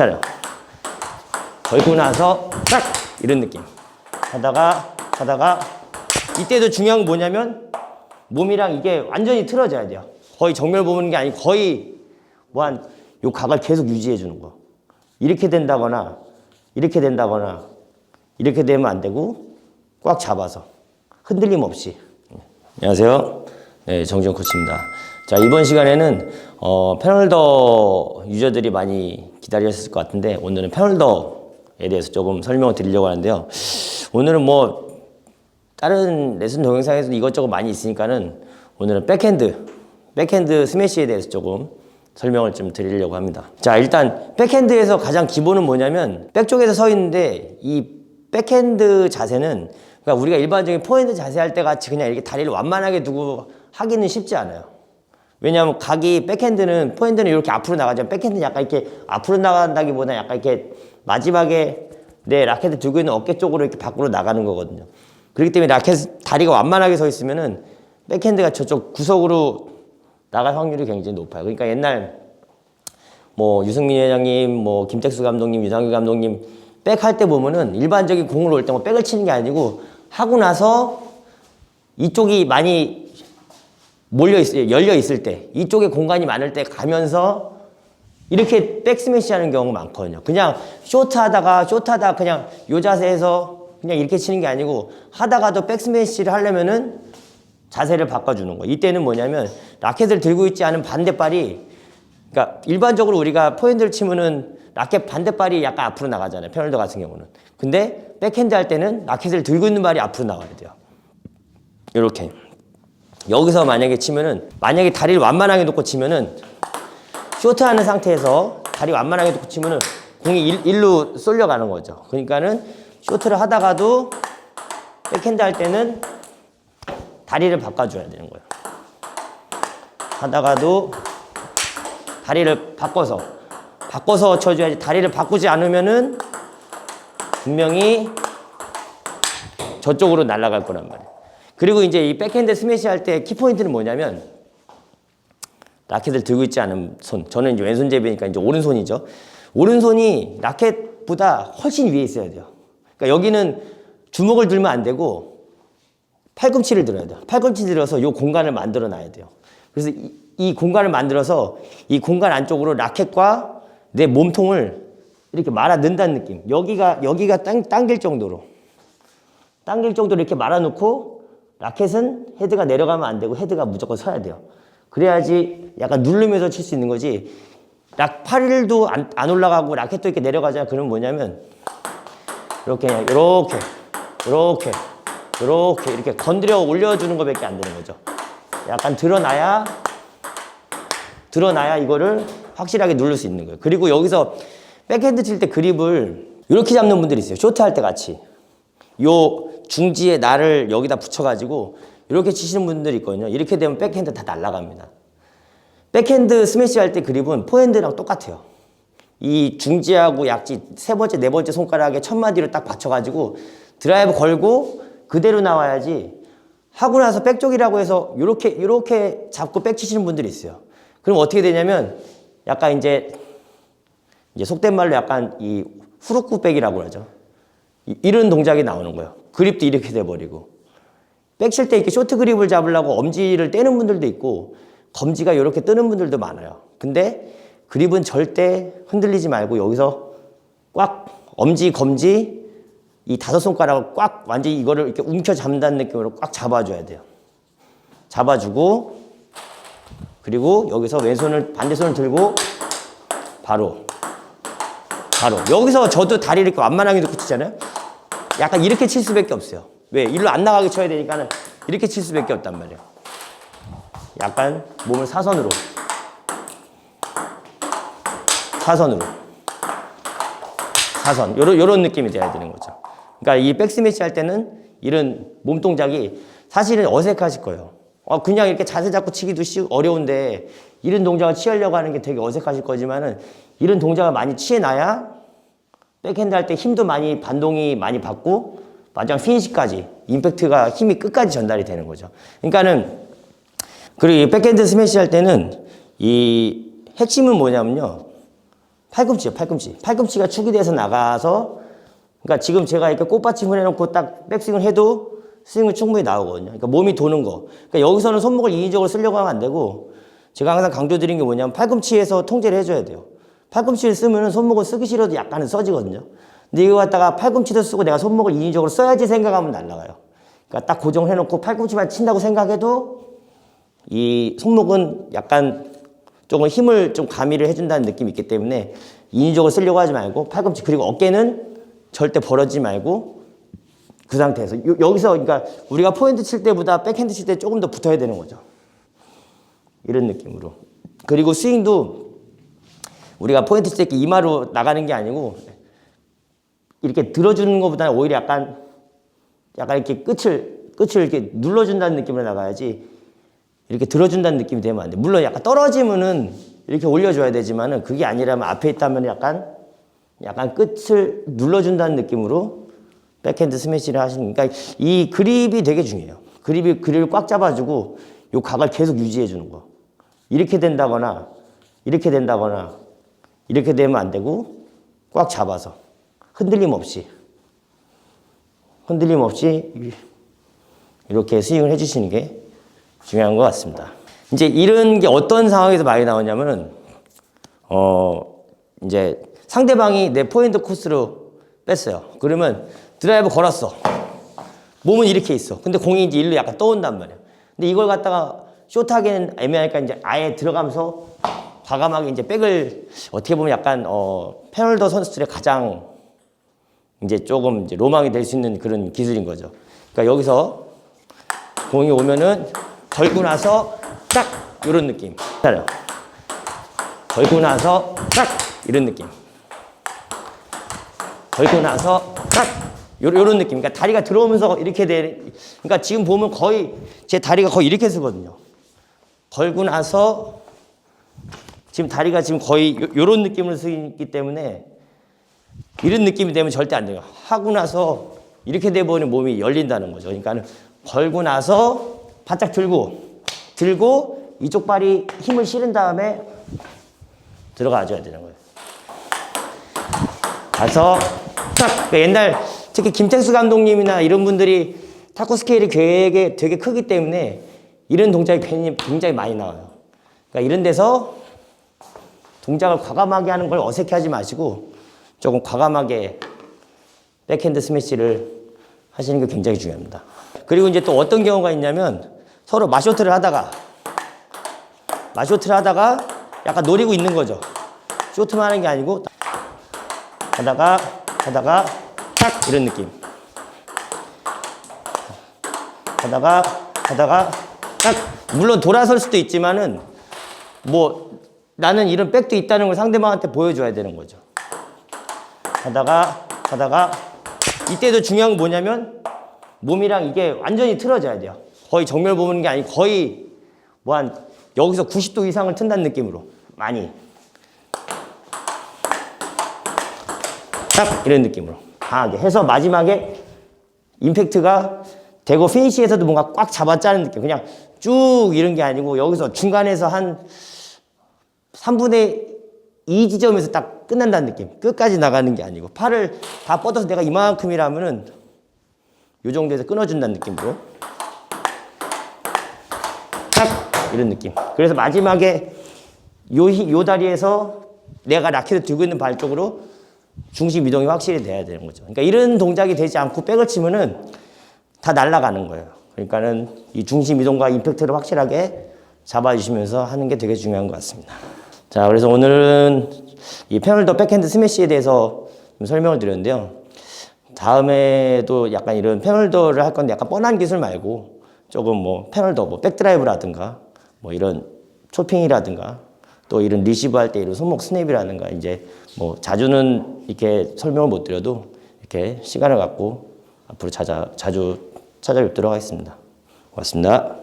잖아요. 걸고 나서 딱 이런 느낌. 하다가 하다가 이때도 중요한 건 뭐냐면 몸이랑 이게 완전히 틀어져야 돼요. 거의 정면 보는 게 아니고 거의 뭐 한 요 각을 계속 유지해 주는 거. 이렇게 된다거나 이렇게 된다거나 이렇게 되면 안 되고 꽉 잡아서 흔들림 없이. 안녕하세요. 네, 정지영 코치입니다. 자, 이번 시간에는 어, 패널더 유저들이 많이 기다리셨을 것 같은데 오늘은 패널더에 대해서 조금 설명을 드리려고 하는데요. 오늘은 뭐 다른 레슨 동영상에서도 이것저것 많이 있으니까는 오늘은 백핸드, 백핸드 스매시에 대해서 조금 설명을 좀 드리려고 합니다. 자, 일단 백핸드에서 가장 기본은 뭐냐면 백 쪽에서 서 있는데 이 백핸드 자세는 그러니까 우리가 일반적인 포핸드 자세 할 때 같이 그냥 이렇게 다리를 완만하게 두고 하기는 쉽지 않아요. 왜냐하면 각이 백핸드는 포핸드는 이렇게 앞으로 나가지만 백핸드는 약간 이렇게 앞으로 나간다기보다 약간 이렇게 마지막에 내 라켓을 들고 있는 어깨 쪽으로 이렇게 밖으로 나가는 거거든요. 그렇기 때문에 라켓 다리가 완만하게 서 있으면은 백핸드가 저쪽 구석으로 나갈 확률이 굉장히 높아요. 그러니까 옛날 뭐 유승민 회장님, 뭐 김택수 감독님, 유상규 감독님 백 할 때 보면은 일반적인 공을 올때뭐 백을 치는 게 아니고 하고 나서 이쪽이 많이 몰려 있 열려 있을 때 이쪽에 공간이 많을 때 가면서 이렇게 백스매시 하는 경우가 많거든요. 그냥 쇼트 하다가 쇼트 하다가 그냥 요 자세에서 그냥 이렇게 치는 게 아니고 하다가도 백스매시를 하려면은 자세를 바꿔주는 거예요. 이때는 뭐냐면 라켓을 들고 있지 않은 반대발이 그러니까 일반적으로 우리가 포핸드를 치면은 라켓 반대발이 약간 앞으로 나가잖아요. 페널더 같은 경우는. 근데 백핸드 할 때는 라켓을 들고 있는 발이 앞으로 나와야 돼요. 이렇게. 여기서 만약에 치면은 만약에 다리를 완만하게 놓고 치면은 쇼트하는 상태에서 다리 완만하게 놓고 치면은 공이 일, 일로 쏠려가는 거죠. 그러니까는 쇼트를 하다가도 백핸드 할 때는 다리를 바꿔줘야 되는 거예요. 하다가도 다리를 바꿔서 바꿔서 쳐줘야지 다리를 바꾸지 않으면은 분명히 저쪽으로 날아갈 거란 말이에요. 그리고 이제 이 백핸드 스매시 할 때 키포인트는 뭐냐면 라켓을 들고 있지 않은 손. 저는 이제 왼손잡이니까 이제 오른손이죠. 오른손이 라켓보다 훨씬 위에 있어야 돼요. 그러니까 여기는 주먹을 들면 안 되고 팔꿈치를 들어야 돼요. 팔꿈치 들어서 이 공간을 만들어 놔야 돼요. 그래서 이, 이 공간을 만들어서 이 공간 안쪽으로 라켓과 내 몸통을 이렇게 말아 넣는다는 느낌. 여기가 여기가 당, 당길 정도로 당길 정도로 이렇게 말아 놓고 라켓은 헤드가 내려가면 안 되고 헤드가 무조건 서야 돼요. 그래야지 약간 누르면서 칠 수 있는 거지. 락 팔도 안, 안 올라가고 라켓도 이렇게 내려가잖아. 그러면 뭐냐면 이렇게 그냥 이렇게 이렇게 이렇게 이렇게 건드려 올려주는 것밖에 안 되는 거죠. 약간 드러나야 드러나야 이거를 확실하게 누를 수 있는 거예요. 그리고 여기서 백핸드 칠 때 그립을 이렇게 잡는 분들이 있어요. 쇼트 할 때 같이. 요 중지에 날을 여기다 붙여가지고 이렇게 치시는 분들이 있거든요. 이렇게 되면 백핸드 다 날아갑니다. 백핸드 스매시 할 때 그립은 포핸드랑 똑같아요. 이 중지하고 약지 세 번째, 네 번째 손가락에 첫 마디를 딱 받쳐가지고 드라이브 걸고 그대로 나와야지 하고 나서 백쪽이라고 해서 이렇게 이렇게 잡고 백 치시는 분들이 있어요. 그럼 어떻게 되냐면 약간 이제 이제 속된 말로 약간 이 후루쿠 백이라고 하죠. 이- 이런 동작이 나오는 거예요. 그립도 이렇게 돼 버리고 백칠 때 이렇게 쇼트 그립을 잡으려고 엄지를 떼는 분들도 있고 검지가 이렇게 뜨는 분들도 많아요. 근데 그립은 절대 흔들리지 말고 여기서 꽉 엄지 검지 이 다섯 손가락을 꽉 완전히 이거를 이렇게 움켜 잡는다는 느낌으로 꽉 잡아줘야 돼요. 잡아주고 그리고 여기서 왼손을 반대손을 들고 바로 바로 여기서 저도 다리 이렇게 완만하게 놓고 치잖아요. 약간 이렇게 칠 수밖에 없어요. 왜? 일로 안 나가게 쳐야 되니까는 이렇게 칠 수밖에 없단 말이에요. 약간 몸을 사선으로 사선으로 사선 요런 요런 느낌이 돼야 되는 거죠. 그러니까 이 백스매치 할 때는 이런 몸 동작이 사실은 어색하실 거예요. 어 그냥 이렇게 자세 잡고 치기도 쉬, 어려운데 이런 동작을 취하려고 하는 게 되게 어색하실 거지만은 이런 동작을 많이 취해놔야 백핸드 할 때 힘도 많이 반동이 많이 받고 마지막 피니시까지 임팩트가 힘이 끝까지 전달이 되는 거죠. 그러니까는 그리고 이 백핸드 스매시 할 때는 이 핵심은 뭐냐면요. 팔꿈치요, 팔꿈치. 팔꿈치가 축이 돼서 나가서, 그러니까 지금 제가 이렇게 꽃받침을 해놓고 딱 백스윙을 해도 스윙은 충분히 나오거든요. 그러니까 몸이 도는 거. 그러니까 여기서는 손목을 인위적으로 쓰려고 하면 안 되고, 제가 항상 강조드린 게 뭐냐면 팔꿈치에서 통제를 해줘야 돼요. 팔꿈치를 쓰면은 손목을 쓰기 싫어도 약간은 써지거든요. 근데 이거 갖다가 팔꿈치도 쓰고 내가 손목을 인위적으로 써야지 생각하면 날라가요. 그러니까 딱 고정해놓고 팔꿈치만 친다고 생각해도 이 손목은 약간 조금 힘을 좀 가미를 해준다는 느낌이 있기 때문에 인위적으로 쓰려고 하지 말고 팔꿈치 그리고 어깨는 절대 벌어지지 말고 그 상태에서 요- 여기서 그러니까 우리가 포인트 칠 때보다 백핸드 칠 때 조금 더 붙어야 되는 거죠. 이런 느낌으로. 그리고 스윙도 우리가 포인트 칠때 이마로 나가는 게 아니고 이렇게 들어주는 것보다는 오히려 약간 약간 이렇게 끝을 끝을 이렇게 눌러준다는 느낌으로 나가야지 이렇게 들어준다는 느낌이 되면 안 돼. 물론 약간 떨어지면은 이렇게 올려줘야 되지만은 그게 아니라면 앞에 있다면 약간 약간 끝을 눌러준다는 느낌으로 백핸드 스매시를 하시는 그러니까 이 그립이 되게 중요해요. 그립이 그립을 꽉 잡아주고 요 각을 계속 유지해 주는 거. 이렇게 된다거나 이렇게 된다거나 이렇게 되면 안 되고 꽉 잡아서 흔들림 없이 흔들림 없이 이렇게 스윙을 해주시는 게 중요한 것 같습니다. 이제 이런 게 어떤 상황에서 많이 나오냐면은 어 이제 상대방이 내 포인트 코스로 뺐어요. 그러면 드라이브 걸었어. 몸은 이렇게 있어. 근데 공이 이제 일로 약간 떠온단 말이야. 근데 이걸 갖다가 숏하기는 애매하니까 이제 아예 들어가면서 과감하게 이제 백을 어떻게 보면 약간 어 페널더 선수들의 가장 이제 조금 이제 로망이 될 수 있는 그런 기술인 거죠. 그러니까 여기서 공이 오면은 걸고 나서 딱 이런 느낌. 잘요. 걸고 나서 딱 이런 느낌. 걸고 나서 딱 요- 요런 느낌. 그러니까 다리가 들어오면서 이렇게 돼. 그러니까 지금 보면 거의 제 다리가 거의 이렇게 쓰거든요. 걸고 나서 지금 다리가 지금 거의 요, 요런 느낌으로 쓰기 때문에 이런 느낌이 되면 절대 안 돼요. 하고 나서 이렇게 돼버리면 몸이 열린다는 거죠. 그러니까 걸고 나서 바짝 들고 들고 이쪽 발이 힘을 실은 다음에 들어가줘야 되는 거예요. 가서 딱 그러니까 옛날 특히 김택수 감독님이나 이런 분들이 타코 스케일이 되게 되게 크기 때문에 이런 동작이 굉장히 많이 나와요. 그러니까 이런 데서 동작을 과감하게 하는 걸 어색해하지 마시고 조금 과감하게 백핸드 스매시를 하시는 게 굉장히 중요합니다. 그리고 이제 또 어떤 경우가 있냐면 서로 마쇼트를 하다가 마쇼트를 하다가 약간 노리고 있는 거죠. 쇼트만 하는 게 아니고 하다가 하다가 딱 이런 느낌. 하다가 하다가 딱 물론 돌아설 수도 있지만은 뭐 나는 이런 백도 있다는 걸 상대방한테 보여줘야 되는 거죠. 하다가 하다가 이때도 중요한 건 뭐냐면 몸이랑 이게 완전히 틀어져야 돼요. 거의 정면 보는 게 아니고 거의 뭐 한 여기서 90도 이상을 튼다는 느낌으로 많이 딱 이런 느낌으로 강하게 해서 마지막에 임팩트가 되고 피니시에서도 뭔가 꽉 잡아 짜는 느낌 그냥 쭉 이런 게 아니고 여기서 중간에서 한 3분의 2 지점에서 딱 끝난다는 느낌 끝까지 나가는 게 아니고 팔을 다 뻗어서 내가 이만큼이라면은 요 정도에서 끊어준다는 느낌으로 딱 이런 느낌 그래서 마지막에 요, 히- 요 다리에서 내가 라켓을 들고 있는 발 쪽으로 중심 이동이 확실히 돼야 되는 거죠. 그러니까 이런 동작이 되지 않고 백을 치면은 다 날아가는 거예요. 그러니까는 이 중심 이동과 임팩트를 확실하게 잡아주시면서 하는 게 되게 중요한 것 같습니다. 자, 그래서 오늘은 이 페널더 백핸드 스매시에 대해서 좀 설명을 드렸는데요. 다음에도 약간 이런 페널더를 할 건데 약간 뻔한 기술 말고 조금 뭐 페널더, 뭐 백드라이브라든가 뭐 이런 초핑이라든가 또 이런 리시브 할 때 이런 손목 스냅이라든가 이제 뭐 자주는 이렇게 설명을 못 드려도 이렇게 시간을 갖고 앞으로 찾아, 자주 찾아뵙도록 하겠습니다. 고맙습니다.